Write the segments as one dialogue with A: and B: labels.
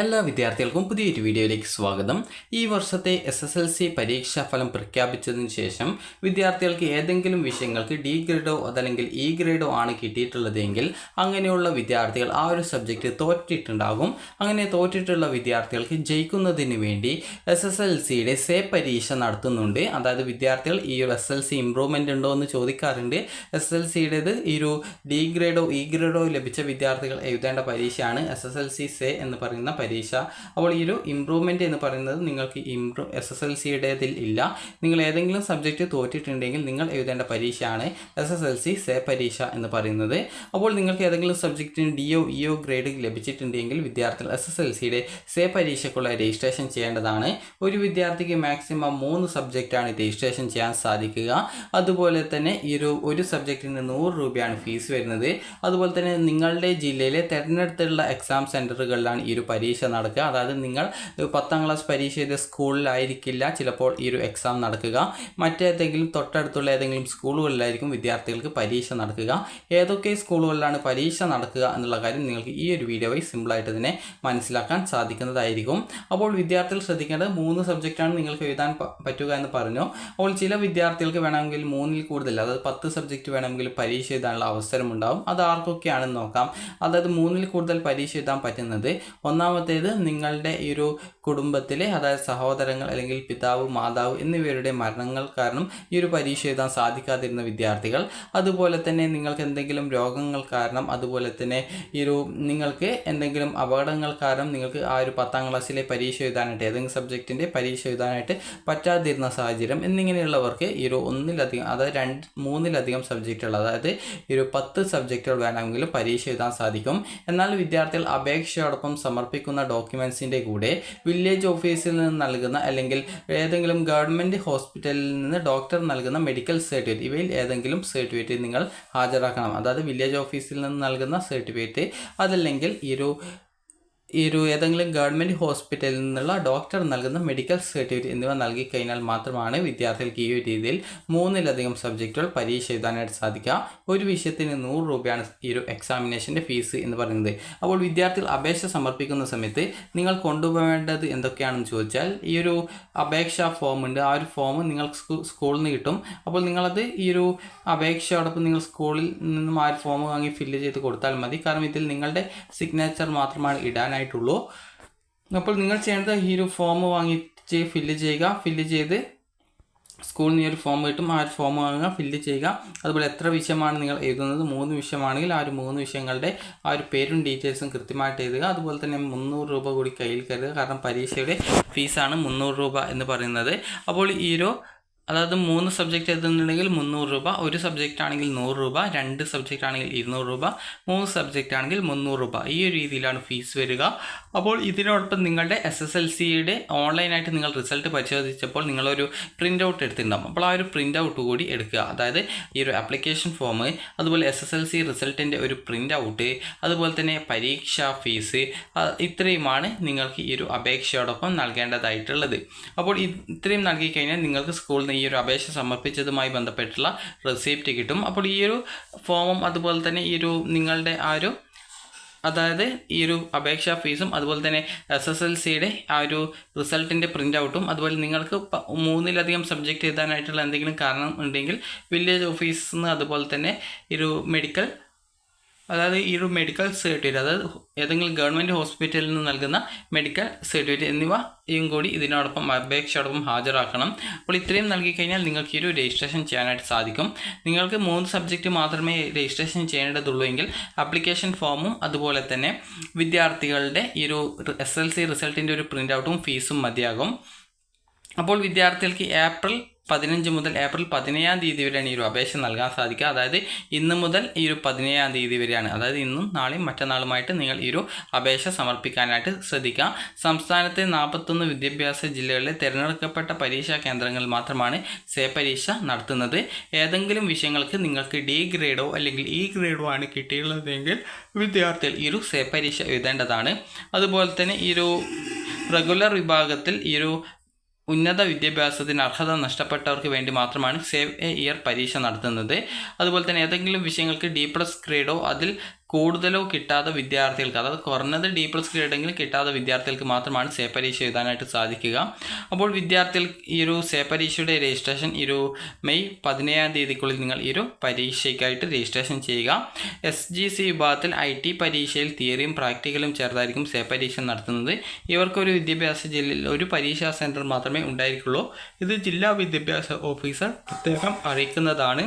A: എല്ലാ വിദ്യാർത്ഥികൾക്കും പുതിയൊരു വീഡിയോയിലേക്ക് സ്വാഗതം. ഈ വർഷത്തെ എസ് എസ് എൽ സി പരീക്ഷാഫലം പ്രഖ്യാപിച്ചതിന് ശേഷം വിദ്യാർത്ഥികൾക്ക് ഏതെങ്കിലും വിഷയങ്ങൾക്ക് ഡി ഗ്രേഡോ അതല്ലെങ്കിൽ ഇ ഗ്രേഡോ ആണ് കിട്ടിയിട്ടുള്ളതെങ്കിൽ അങ്ങനെയുള്ള വിദ്യാർത്ഥികൾ ആ ഒരു സബ്ജക്റ്റ് തോറ്റിട്ടുണ്ടാകും. അങ്ങനെ തോറ്റിട്ടുള്ള വിദ്യാർത്ഥികൾക്ക് ജയിക്കുന്നതിന് വേണ്ടി എസ് എസ് എൽ സിയുടെ സേ പരീക്ഷ നടത്തുന്നുണ്ട്. അതായത് വിദ്യാർത്ഥികൾ ഈ ഒരു എസ് എൽ സി ഇമ്പ്രൂവ്മെന്റ് ഉണ്ടോ എന്ന് ചോദിക്കാറുണ്ട്. എസ് എൽ സിയുടേത് ഈ ഒരു ഡി ഗ്രേഡോ ഇ ഗ്രേഡോ ലഭിച്ച വിദ്യാർത്ഥികൾ എഴുതേണ്ട പരീക്ഷയാണ് S S L C say എന്ന് പറയുന്ന അപ്പോൾ ഈ ഒരു ഇമ്പ്രൂവ്മെന്റ് എന്ന് പറയുന്നത് നിങ്ങൾക്ക് ഇംപ്രൂ എസ് എസ് എൽ സിയുടേതിൽ ഇല്ല. നിങ്ങൾ ഏതെങ്കിലും സബ്ജക്റ്റ് തോറ്റിട്ടുണ്ടെങ്കിൽ നിങ്ങൾ എഴുതേണ്ട പരീക്ഷയാണ് S S L C say പരീക്ഷ എന്ന് പറയുന്നത്. അപ്പോൾ നിങ്ങൾക്ക് ഏതെങ്കിലും സബ്ജക്റ്റിന് D or E or grade ലഭിച്ചിട്ടുണ്ടെങ്കിൽ വിദ്യാർത്ഥികൾ എസ് എസ് എൽ സിയുടെ സേ പരീക്ഷയ്ക്കുള്ള രജിസ്ട്രേഷൻ ചെയ്യേണ്ടതാണ്. ഒരു വിദ്യാർത്ഥിക്ക് മാക്സിമം മൂന്ന് സബ്ജക്റ്റാണ് രജിസ്ട്രേഷൻ ചെയ്യാൻ സാധിക്കുക. അതുപോലെ തന്നെ ഈ ഒരു ഒരു സബ്ജക്റ്റിന് നൂറ് രൂപയാണ് ഫീസ് വരുന്നത്. അതുപോലെ തന്നെ നിങ്ങളുടെ ജില്ലയിലെ തിരഞ്ഞെടുത്തുള്ള എക്സാം സെന്ററുകളിലാണ് ഈ ഒരു പരീക്ഷ നടക്കുക. അതായത് നിങ്ങൾ പത്താം ക്ലാസ് പരീക്ഷ ചെയ്ത സ്കൂളിലായിരിക്കില്ല ചിലപ്പോൾ ഈ ഒരു എക്സാം നടക്കുക. മറ്റേതെങ്കിലും തൊട്ടടുത്തുള്ള ഏതെങ്കിലും സ്കൂളുകളിലായിരിക്കും വിദ്യാർത്ഥികൾക്ക് പരീക്ഷ നടക്കുക. ഏതൊക്കെ സ്കൂളുകളിലാണ് പരീക്ഷ നടക്കുക എന്നുള്ള കാര്യം നിങ്ങൾക്ക് ഈ ഒരു വീഡിയോ വഴി സിമ്പിളായിട്ട് തന്നെ മനസ്സിലാക്കാൻ സാധിക്കുന്നതായിരിക്കും. അപ്പോൾ വിദ്യാർത്ഥികൾ ശ്രദ്ധിക്കേണ്ടത് മൂന്ന് സബ്ജക്റ്റാണ് നിങ്ങൾക്ക് എഴുതാൻ പറ്റുക എന്ന് പറഞ്ഞു. അപ്പോൾ ചില വിദ്യാർത്ഥികൾക്ക് വേണമെങ്കിൽ മൂന്നിൽ കൂടുതൽ അതായത് പത്ത് സബ്ജക്റ്റ് വേണമെങ്കിൽ പരീക്ഷ എഴുതാനുള്ള അവസരമുണ്ടാവും. അത് ആർക്കൊക്കെയാണെന്ന് നോക്കാം. അതായത് മൂന്നിൽ കൂടുതൽ പരീക്ഷ എഴുതാൻ പറ്റുന്നത് ഒന്നാമത്തേത് നിങ്ങളുടെ ഈ ഒരു കുടുംബത്തിലെ അതായത് സഹോദരങ്ങൾ അല്ലെങ്കിൽ പിതാവ് മാതാവ് എന്നിവരുടെ മരണങ്ങൾ കാരണം ഈ ഒരു പരീക്ഷ എഴുതാൻ സാധിക്കാതിരുന്ന വിദ്യാർത്ഥികൾ. അതുപോലെ തന്നെ നിങ്ങൾക്ക് എന്തെങ്കിലും രോഗങ്ങൾ കാരണം അതുപോലെ തന്നെ ഈ ഒരു നിങ്ങൾക്ക് എന്തെങ്കിലും അപകടങ്ങൾ കാരണം നിങ്ങൾക്ക് ആ ഒരു പത്താം ക്ലാസ്സിലെ പരീക്ഷ എഴുതാനായിട്ട് ഏതെങ്കിലും സബ്ജക്റ്റിന്റെ പരീക്ഷ എഴുതാനായിട്ട് പറ്റാതിരുന്ന സാഹചര്യം എന്നിങ്ങനെയുള്ളവർക്ക് ഈ ഒരു ഒന്നിലധികം അതായത് രണ്ട് മൂന്നിലധികം സബ്ജക്റ്റുകൾ അതായത് ഈ ഒരു പത്ത് സബ്ജക്റ്റുകൾ വേണമെങ്കിലും പരീക്ഷ എഴുതാൻ സാധിക്കും. എന്നാൽ വിദ്യാർത്ഥികൾ അപേക്ഷയോടൊപ്പം സമർപ്പിക്കുന്ന ഡോക്യുമെൻസിന്റെ കൂടെ വില്ലേജ് ഓഫീസിൽ നിന്ന് നൽകുന്ന അല്ലെങ്കിൽ ഏതെങ്കിലും ഗവൺമെന്റ് ഹോസ്പിറ്റലിൽ നിന്ന് ഡോക്ടർ നൽകുന്ന മെഡിക്കൽ സർട്ടിഫിക്കറ്റ് ഇവയിൽ ഏതെങ്കിലും സർട്ടിഫിക്കറ്റ് നിങ്ങൾ ഹാജരാക്കണം. അതായത് വില്ലേജ് ഓഫീസിൽ നിന്ന് നൽകുന്ന സർട്ടിഫിക്കറ്റ് അതല്ലെങ്കിൽ ഈ ഒരു ഈ ഒരു ഏതെങ്കിലും ഗവൺമെന്റ് ഹോസ്പിറ്റലിൽ നിന്നുള്ള ഡോക്ടർ നൽകുന്ന മെഡിക്കൽ സർട്ടിഫിക്കറ്റ് എന്നിവ നൽകി കഴിഞ്ഞാൽ മാത്രമാണ് വിദ്യാർത്ഥികൾക്ക് ഈ ഒരു രീതിയിൽ മൂന്നിലധികം സബ്ജക്റ്റുകൾ പരീക്ഷ എഴുതാനായിട്ട് സാധിക്കുക. ഒരു വിഷയത്തിന് നൂറ് രൂപയാണ് ഈ ഒരു എക്സാമിനേഷന്റെ ഫീസ് എന്ന് പറയുന്നത്. അപ്പോൾ വിദ്യാർത്ഥികൾ അപേക്ഷ സമർപ്പിക്കുന്ന സമയത്ത് നിങ്ങൾ കൊണ്ടുപോകേണ്ടത് എന്തൊക്കെയാണെന്ന് ചോദിച്ചാൽ ഈ ഒരു അപേക്ഷാ ഫോം ഉണ്ട്. ആ ഒരു ഫോം നിങ്ങൾ സ്കൂളിൽ നിന്ന് കിട്ടും. അപ്പോൾ നിങ്ങളത് ഈ ഒരു അപേക്ഷയോടൊപ്പം നിങ്ങൾ സ്കൂളിൽ നിന്നും ആ ഒരു ഫോം വാങ്ങി ഫില്ല് ചെയ്ത് കൊടുത്താൽ മതി. കാരണം ഇതിൽ നിങ്ങളുടെ സിഗ്നേച്ചർ മാത്രമാണ് ഇടാനായിട്ടുള്ളൂ അപ്പോൾ നിങ്ങൾ ചെയ്യേണ്ടത് ഈ ഒരു ഫോം വാങ്ങിച്ച് ഫില്ല് ചെയ്യുക. ഫില്ല് ചെയ്ത് സ്കൂളിൽ നിന്ന് ഒരു ഫോം കിട്ടും. ആ ഒരു ഫോം വാങ്ങുക ഫില്ല് ചെയ്യുക. അതുപോലെ എത്ര വിഷയമാണ് നിങ്ങൾ എഴുതുന്നത്? മൂന്ന് വിഷയമാണെങ്കിൽ ആ ഒരു മൂന്ന് വിഷയങ്ങളുടെ ആ ഒരു പേരും ഡീറ്റെയിൽസും കൃത്യമായിട്ട് എഴുതുക. അതുപോലെ തന്നെ മുന്നൂറ് രൂപ കൂടി കയ്യിൽ കരുതുക. കാരണം പരീക്ഷയുടെ ഫീസാണ് മുന്നൂറ് രൂപ എന്ന് പറയുന്നത്. അപ്പോൾ ഈ ഒരു അതായത് മൂന്ന് സബ്ജക്റ്റ് എഴുതുന്നുണ്ടെങ്കിൽ മുന്നൂറ് രൂപ ഒരു സബ്ജക്റ്റ് ആണെങ്കിൽ നൂറ് രൂപ രണ്ട് സബ്ജക്റ്റ് ആണെങ്കിൽ ഇരുന്നൂറ് രൂപ മൂന്ന് സബ്ജക്റ്റ് ആണെങ്കിൽ മുന്നൂറ് രൂപ. ഈ ഒരു രീതിയിലാണ് ഫീസ് വരിക. അപ്പോൾ ഇതിനോടൊപ്പം നിങ്ങളുടെ എസ് എസ് എൽ സിയുടെ ഓൺലൈനായിട്ട് നിങ്ങൾ റിസൾട്ട് പരിശോധിച്ചപ്പോൾ നിങ്ങളൊരു പ്രിന്റ് ഔട്ട് എടുത്തിട്ടുണ്ടാകും അപ്പോൾ ആ ഒരു പ്രിന്റ് ഔട്ട് കൂടി എടുക്കുക. അതായത് ഈ ഒരു ആപ്ലിക്കേഷൻ ഫോം അതുപോലെ എസ് എസ് എൽ സി റിസൾട്ടിന്റെ ഒരു പ്രിന്റ് ഔട്ട് അതുപോലെ തന്നെ പരീക്ഷാ ഫീസ് ഇത്രയുമാണ് നിങ്ങൾക്ക് ഈ ഒരു അപേക്ഷയോടൊപ്പം നൽകേണ്ടതായിട്ടുള്ളത്. അപ്പോൾ ഇത്രയും നൽകി കഴിഞ്ഞാൽ നിങ്ങൾക്ക് സ്കൂളിൽ നിന്ന് ഈ ഒരു അപേക്ഷ സമർപ്പിച്ചതുമായി ബന്ധപ്പെട്ടുള്ള റെസിപ്റ്റ് കിട്ടും. അപ്പോൾ ഈ ഒരു ഫോമും അതുപോലെ തന്നെ ഈ ഒരു നിങ്ങളുടെ ആ ഒരു അതായത് ഈ ഒരു അപേക്ഷാ ഫീസും അതുപോലെ തന്നെ എസ് എസ് എൽ സിയുടെ ആ ഒരു റിസൾട്ടിന്റെ പ്രിന്റ് ഔട്ടും അതുപോലെ നിങ്ങൾക്ക് മൂന്നിലധികം സബ്ജക്റ്റ് എഴുതാനായിട്ടുള്ള എന്തെങ്കിലും കാരണം ഉണ്ടെങ്കിൽ വില്ലേജ് ഓഫീസിൽ നിന്ന് അതുപോലെ തന്നെ ഒരു മെഡിക്കൽ അതായത് ഈ ഒരു മെഡിക്കൽ സർട്ടിഫിക്കറ്റ് അതായത് ഏതെങ്കിലും ഗവൺമെന്റ് ഹോസ്പിറ്റലിൽ നിന്ന് നൽകുന്ന മെഡിക്കൽ സർട്ടിഫിക്കറ്റ് എന്നിവയും കൂടി ഇതിനോടൊപ്പം അപേക്ഷയോടൊപ്പം ഹാജരാക്കണം. അപ്പോൾ ഇത്രയും നൽകി കഴിഞ്ഞാൽ നിങ്ങൾക്ക് ഈ ഒരു രജിസ്ട്രേഷൻ ചെയ്യാനായിട്ട് സാധിക്കും. നിങ്ങൾക്ക് മൂന്ന് സബ്ജക്റ്റ് മാത്രമേ രജിസ്ട്രേഷൻ ചെയ്യേണ്ടതുള്ളൂ എങ്കിൽ ആപ്ലിക്കേഷൻ ഫോമും അതുപോലെ തന്നെ വിദ്യാർത്ഥികളുടെ ഈ ഒരു എസ് എൽ സി റിസൾട്ടിന്റെ ഒരു പ്രിന്റ് ഔട്ടും ഫീസും മതിയാകും. അപ്പോൾ വിദ്യാർത്ഥികൾക്ക് ഏപ്രിൽ പതിനഞ്ച് മുതൽ ഏപ്രിൽ പതിനേഴാം തീയതി വരെയാണ് ഈ ഒരു അപേക്ഷ നൽകാൻ സാധിക്കുക. അതായത് ഇന്ന് മുതൽ ഈ ഒരു പതിനേഴാം തീയതി വരെയാണ്. അതായത് ഇന്നും നാളെയും മറ്റന്നാളുമായിട്ട് നിങ്ങൾ ഈ ഒരു അപേക്ഷ സമർപ്പിക്കാനായിട്ട് ശ്രദ്ധിക്കുക. സംസ്ഥാനത്തെ നാൽപ്പത്തൊന്ന് വിദ്യാഭ്യാസ ജില്ലകളിലെ തിരഞ്ഞെടുക്കപ്പെട്ട പരീക്ഷാ കേന്ദ്രങ്ങളിൽ മാത്രമാണ് സേ പരീക്ഷ നടത്തുന്നത്. ഏതെങ്കിലും വിഷയങ്ങൾക്ക് നിങ്ങൾക്ക് ഡി ഗ്രേഡോ അല്ലെങ്കിൽ ഇ ഗ്രേഡോ ആണ് കിട്ടിയിട്ടുള്ളതെങ്കിൽ വിദ്യാർത്ഥികൾ ഈ ഒരു സേ പരീക്ഷ എഴുതേണ്ടതാണ്. അതുപോലെ തന്നെ ഈ ഒരു റെഗുലർ വിഭാഗത്തിൽ ഈ ഒരു ഉന്നത വിദ്യാഭ്യാസത്തിന് അർഹത നഷ്ടപ്പെട്ടവർക്ക് വേണ്ടി മാത്രമാണ് സേവ് എ ഇയർ പരീക്ഷ നടത്തുന്നത്. അതുപോലെ തന്നെ ഏതെങ്കിലും വിഷയങ്ങൾക്ക് ഡി പ്ലസ് ഗ്രേഡോ അതിൽ കൂടുതലോ കിട്ടാത്ത വിദ്യാർത്ഥികൾക്ക് അതായത് കുറഞ്ഞത് ഡി പ്ലസ് ഗ്രേഡെങ്കിലും കിട്ടാത്ത വിദ്യാർത്ഥികൾക്ക് മാത്രമാണ് സേ പരീക്ഷ എഴുതാനായിട്ട് സാധിക്കുക. അപ്പോൾ വിദ്യാർത്ഥികൾ ഈ ഒരു സേ പരീക്ഷയുടെ രജിസ്ട്രേഷൻ ഈ ഒരു മെയ് പതിനേഴാം തീയതിക്കുള്ളിൽ നിങ്ങൾ ഈ ഒരു പരീക്ഷയ്ക്കായിട്ട് രജിസ്ട്രേഷൻ ചെയ്യുക. എസ് ജി സി വിഭാഗത്തിൽ ഐ ടി പരീക്ഷയിൽ തിയറിയും പ്രാക്ടിക്കലും ചേർത്തായിരിക്കും സേ പരീക്ഷ നടത്തുന്നത്. ഇവർക്കൊരു വിദ്യാഭ്യാസ ജില്ലയിൽ ഒരു പരീക്ഷാ സെന്റർ മാത്രമേ ഉണ്ടായിരിക്കുള്ളൂ. ഇത് ജില്ലാ വിദ്യാഭ്യാസ ഓഫീസർ പ്രത്യേകം അറിയിക്കുന്നതാണ്.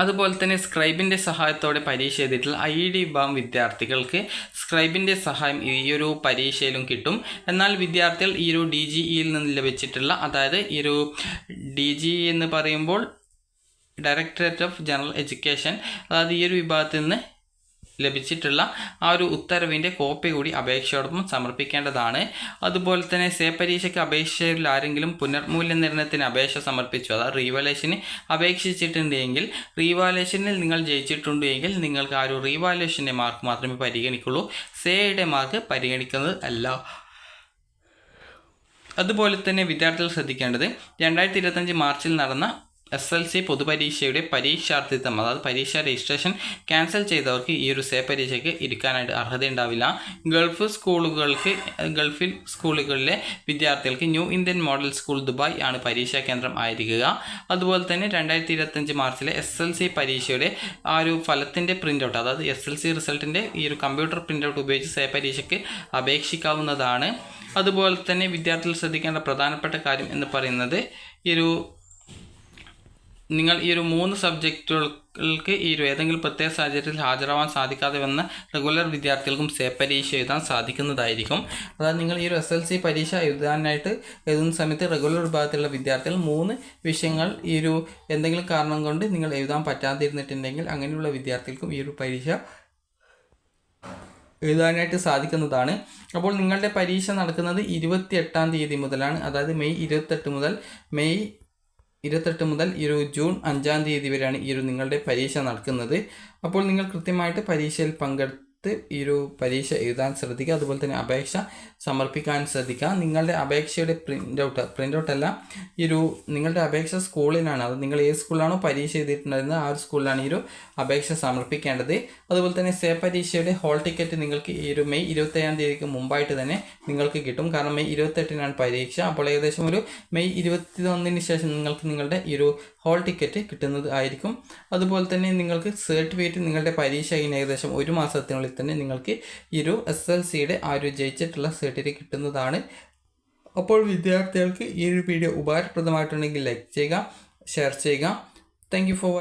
A: അതുപോലെ തന്നെ സ്ക്രൈബിന്റെ സഹായത്തോടെ പരീക്ഷ എഴുതിയിട്ടുള്ള ഐ ഡി വിഭാഗം വിദ്യാർത്ഥികൾക്ക് സ്ക്രൈബിന്റെ സഹായം ഈ ഒരു പരീക്ഷയിലും കിട്ടും. എന്നാൽ വിദ്യാർത്ഥികൾ ഈ ഒരു ഡി ജി ഇയിൽ നിന്ന് ലഭിച്ചിട്ടുള്ള അതായത് ഈ ഒരു ഡി ജി എന്ന് പറയുമ്പോൾ ഡയറക്ടറേറ്റ് ഓഫ് ജനറൽ എഡ്യൂക്കേഷൻ അതായത് ഈ ഒരു വിഭാഗത്തിൽ നിന്ന് ലഭിച്ചിട്ടുള്ള ആ ഒരു ഉത്തരവിന്റെ കോപ്പി കൂടി അപേക്ഷയോടൊപ്പം സമർപ്പിക്കേണ്ടതാണ്. അതുപോലെ തന്നെ സേ പരീക്ഷയ്ക്ക് അപേക്ഷയിൽ ആരെങ്കിലും പുനർമൂല്യനിർണയത്തിന് അപേക്ഷ സമർപ്പിച്ചു അതായത് റീവാലേഷന് അപേക്ഷിച്ചിട്ടുണ്ടെങ്കിൽ റീവാലേഷനിൽ നിങ്ങൾ ജയിച്ചിട്ടുണ്ടെങ്കിൽ നിങ്ങൾക്ക് ആ ഒരു റീവാലേഷന്റെ മാർക്ക് മാത്രമേ പരിഗണിക്കുള്ളൂ. സേയുടെ മാർക്ക് പരിഗണിക്കുന്നത് അല്ല. അതുപോലെ തന്നെ വിദ്യാർത്ഥികൾ ശ്രദ്ധിക്കേണ്ടത് രണ്ടായിരത്തി ഇരുപത്തഞ്ച് മാർച്ചിൽ നടന്ന എസ് എൽ സി പൊതുപരീക്ഷയുടെ പരീക്ഷാർത്ഥിത്വം അതായത് പരീക്ഷ രജിസ്ട്രേഷൻ ക്യാൻസൽ ചെയ്തവർക്ക് ഈ ഒരു സേ പരീക്ഷയ്ക്ക് ഇരിക്കാനായിട്ട് അർഹതയുണ്ടാവില്ല. ഗൾഫ് സ്കൂളുകൾക്ക് ഗൾഫിൽ സ്കൂളുകളിലെ വിദ്യാർത്ഥികൾക്ക് new Indian model school Dubai ആണ് പരീക്ഷാ കേന്ദ്രം ആയിരിക്കുക. അതുപോലെ തന്നെ രണ്ടായിരത്തി ഇരുപത്തഞ്ച് മാർച്ചിലെ എസ് എൽ സി പരീക്ഷയുടെ ആ ഒരു ഫലത്തിന്റെ പ്രിന്റ് ഔട്ട് അതായത് എസ് എൽ സി റിസൾട്ടിന്റെ ഈ ഒരു കമ്പ്യൂട്ടർ പ്രിന്റ് ഔട്ട് ഉപയോഗിച്ച് സേ പരീക്ഷയ്ക്ക് അപേക്ഷിക്കാവുന്നതാണ്. അതുപോലെ തന്നെ വിദ്യാർത്ഥികൾ ശ്രദ്ധിക്കേണ്ട പ്രധാനപ്പെട്ട കാര്യം എന്ന് പറയുന്നത് ഈ ഒരു നിങ്ങൾ ഈ ഒരു മൂന്ന് സബ്ജക്റ്റുകൾക്ക് ഈ ഒരു ഏതെങ്കിലും പ്രത്യേക സാഹചര്യത്തിൽ ഹാജരാവാൻ സാധിക്കാതെ വന്ന റെഗുലർ വിദ്യാർത്ഥികൾക്കും സേ പരീക്ഷ എഴുതാൻ സാധിക്കുന്നതായിരിക്കും. അതായത് നിങ്ങൾ ഈ ഒരു എസ് എൽ സി പരീക്ഷ എഴുതാനായിട്ട് എഴുതുന്ന സമയത്ത് റെഗുലർ വിഭാഗത്തിലുള്ള വിദ്യാർത്ഥികൾ മൂന്ന് വിഷയങ്ങൾ ഈ ഒരു എന്തെങ്കിലും കാരണം കൊണ്ട് നിങ്ങൾ എഴുതാൻ പറ്റാതിരുന്നിട്ടുണ്ടെങ്കിൽ അങ്ങനെയുള്ള വിദ്യാർത്ഥികൾക്കും ഈ ഒരു പരീക്ഷ എഴുതാനായിട്ട് സാധിക്കുന്നതാണ്. അപ്പോൾ നിങ്ങളുടെ പരീക്ഷ നടക്കുന്നത് ഇരുപത്തി എട്ടാം തീയതി മുതലാണ്. അതായത് മെയ് ഇരുപത്തെട്ട് മുതൽ മെയ് ഇരുപത്തെട്ട് മുതൽ ഒരു ജൂൺ അഞ്ചാം തീയതി വരെയാണ് ഈ ഒരു നിങ്ങളുടെ പരീക്ഷ നടക്കുന്നത്. അപ്പോൾ നിങ്ങൾ കൃത്യമായിട്ട് പരീക്ഷയിൽ പങ്കെടുത്ത് ഈ ഒരു പരീക്ഷ എഴുതാൻ ശ്രദ്ധിക്കുക അതുപോലെ തന്നെ അപേക്ഷ സമർപ്പിക്കാൻ ശ്രദ്ധിക്കുക. നിങ്ങളുടെ അപേക്ഷയുടെ പ്രിന്റ് ഔട്ട് പ്രിന്റ് ഔട്ട് അല്ല ഈ ഒരു നിങ്ങളുടെ അപേക്ഷ സ്കൂളിലാണ് അത് നിങ്ങൾ ഏത് സ്കൂളിലാണോ പരീക്ഷ എഴുതിയിട്ടുണ്ടായിരുന്നത് ആ ഒരു സ്കൂളിലാണ് ഈ ഒരു അപേക്ഷ സമർപ്പിക്കേണ്ടത്. അതുപോലെ തന്നെ സേ പരീക്ഷയുടെ ഹോൾ ടിക്കറ്റ് നിങ്ങൾക്ക് ഈ ഒരു മെയ് ഇരുപത്തേഴാം തീയതിക്ക് മുമ്പായിട്ട് തന്നെ നിങ്ങൾക്ക് കിട്ടും. കാരണം മെയ് ഇരുപത്തെട്ടിനാണ് പരീക്ഷ. അപ്പോൾ ഏകദേശം ഒരു മെയ് ഇരുപത്തി ഒന്നിന് ശേഷം നിങ്ങൾക്ക് നിങ്ങളുടെ ഈ ഒരു ഹോൾ ടിക്കറ്റ് കിട്ടുന്നത് ആയിരിക്കും. അതുപോലെ തന്നെ നിങ്ങൾക്ക് സർട്ടിഫിക്കറ്റ് നിങ്ങളുടെ പരീക്ഷ കഴിഞ്ഞ് ഏകദേശം ഒരു മാസത്തിനുള്ളിൽ തന്നെ നിങ്ങൾക്ക് ഈ ഒരു എസ് എൽ സിയുടെ ആ ഒരു ജയിച്ചിട്ടുള്ള സർട്ടിഫിക്കറ്റ് കിട്ടുന്നതാണ്. അപ്പോൾ വിദ്യാർത്ഥികൾക്ക് ഈ ഒരു വീഡിയോ ഉപകാരപ്രദമായിട്ടുണ്ടെങ്കിൽ ലൈക്ക് ചെയ്യുക ഷെയർ ചെയ്യുക. Thank for